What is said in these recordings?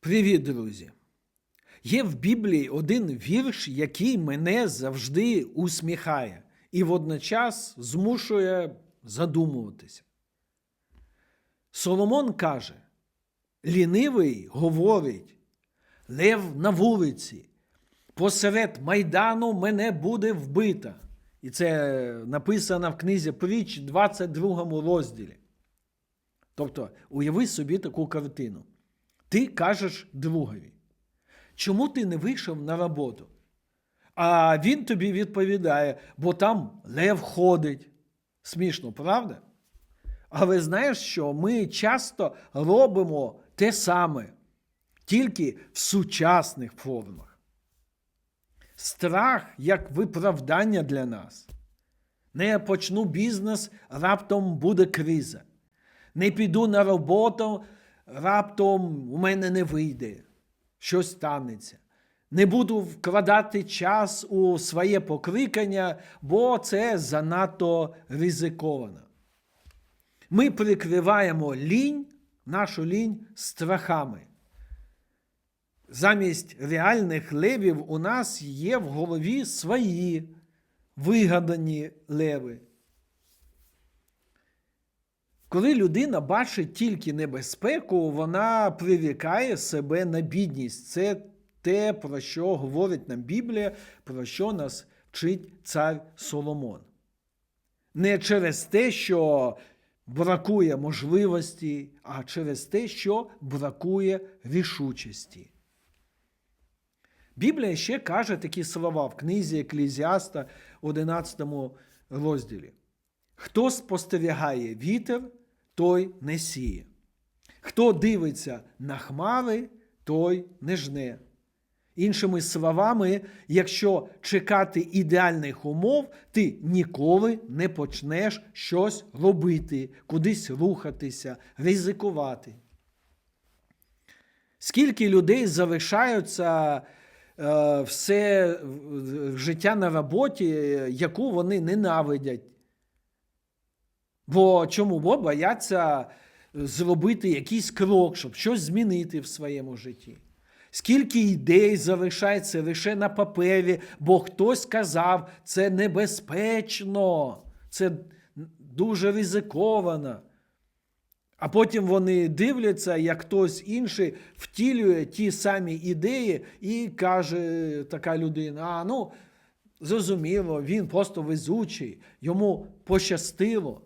Привіт, друзі! Є в Біблії один вірш, який мене завжди усміхає і водночас змушує задумуватися. Соломон каже: Лінивий говорить, лев на вулиці, посеред майдану мене буде вбита. І це написано в книзі Притч, 22 розділі. Тобто, уяви собі таку картину. Ти кажеш другові, чому ти не вийшов на роботу? А він тобі відповідає, бо там лев ходить. Смішно, правда? Але знаєш що? Ми часто робимо те саме, тільки в сучасних формах. Страх як виправдання для нас. Не почну бізнес, раптом буде криза. Не піду на роботу, раптом у мене не вийде, щось станеться. Не буду вкладати час у своє покликання, бо це занадто ризиковано. Ми прикриваємо лінь, нашу лінь страхами. Замість реальних левів у нас є в голові свої вигадані леви. Коли людина бачить тільки небезпеку, вона прирікає себе на бідність. Це те, про що говорить нам Біблія, про що нас вчить цар Соломон. Не через те, що бракує можливості, а через те, що бракує рішучості. Біблія ще каже такі слова в книзі Еклезіаста, 11 розділі. Хто спостерігає вітер, той не сіє. Хто дивиться на хмари, той не жне. Іншими словами, якщо чекати ідеальних умов, ти ніколи не почнеш щось робити, кудись рухатися, ризикувати. Скільки людей залишаються е, все життя на роботі, яку вони ненавидять? Бо чому бо бояться зробити якийсь крок, щоб щось змінити в своєму житті? Скільки ідей залишається лише на папері, бо хтось сказав, це небезпечно, це дуже ризиковано. А потім вони дивляться, як хтось інший втілює ті самі ідеї і каже така людина: а ну, зрозуміло, він просто везучий, йому пощастило.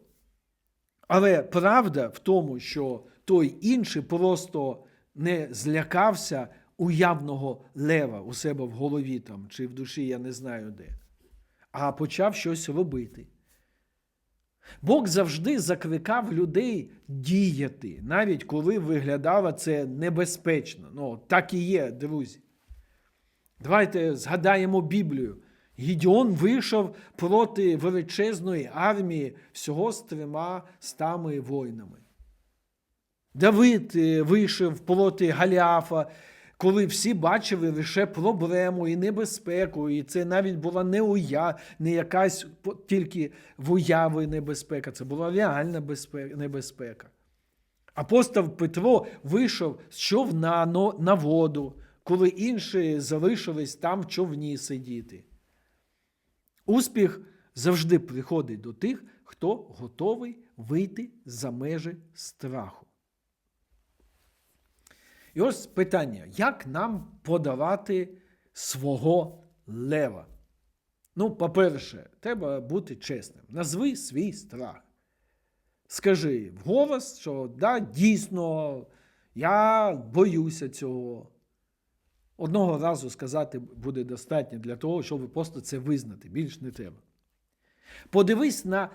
Але правда в тому, що той інший просто не злякався уявного лева у себе в голові там, чи в душі, я не знаю де, а почав щось робити. Бог завжди закликав людей діяти, навіть коли виглядало це небезпечно. Ну, так і є, друзі. Давайте згадаємо Біблію. Гідіон вийшов проти величезної армії всього з трьома стами воїнами. Давид вийшов проти Галіафа, коли всі бачили лише проблему і небезпеку, і це навіть була не уя, не якась тільки в уяви небезпека, це була реальна небезпека. Апостол Петро вийшов з човна на воду, коли інші залишились там в човні сидіти. Успіх завжди приходить до тих, хто готовий вийти за межі страху. І ось питання: як нам подавати свого лева? Ну, по-перше, треба бути чесним. Назви свій страх. Скажи вголос, що да, дійсно, я боюся цього. Одного разу сказати буде достатньо для того, щоб просто це визнати. Більш не треба. Подивись на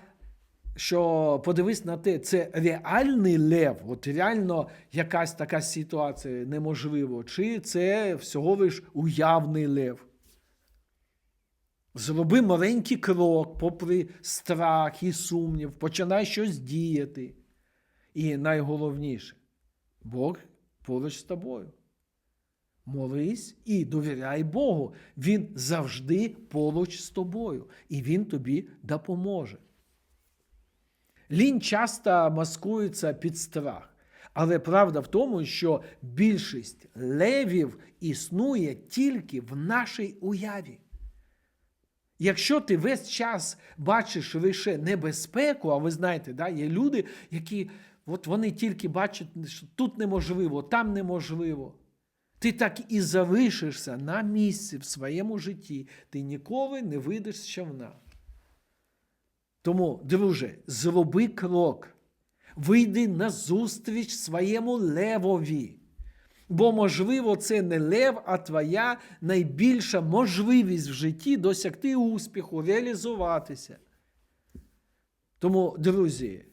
що подивись на те, це реальний лев, от реально якась така ситуація неможлива, чи це всього лиш уявний лев. Зроби маленький крок, попри страх і сумнів, починай щось діяти. І найголовніше, Бог поруч з тобою. Молись і довіряй Богу. Він завжди поруч з тобою, і Він тобі допоможе. Лінь часто маскується під страх. Але правда в тому, що більшість левів існує тільки в нашій уяві. Якщо ти весь час бачиш лише небезпеку, а ви знаєте, да, є люди, які от вони тільки бачать, що тут неможливо, там неможливо. Ти так і залишишся на місці в своєму житті, ти ніколи не вийдеш з човна. Тому, друже, зроби крок, вийди на зустріч своєму левові. Бо, можливо, це не лев, а твоя найбільша можливість в житті досягти успіху, реалізуватися. Тому, друзі,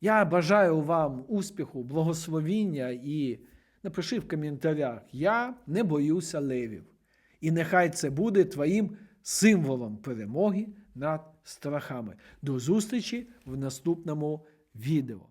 я бажаю вам успіху, благословіння і напиши в коментарях: я не боюся левів. І нехай це буде твоїм символом перемоги над страхами. До зустрічі в наступному відео.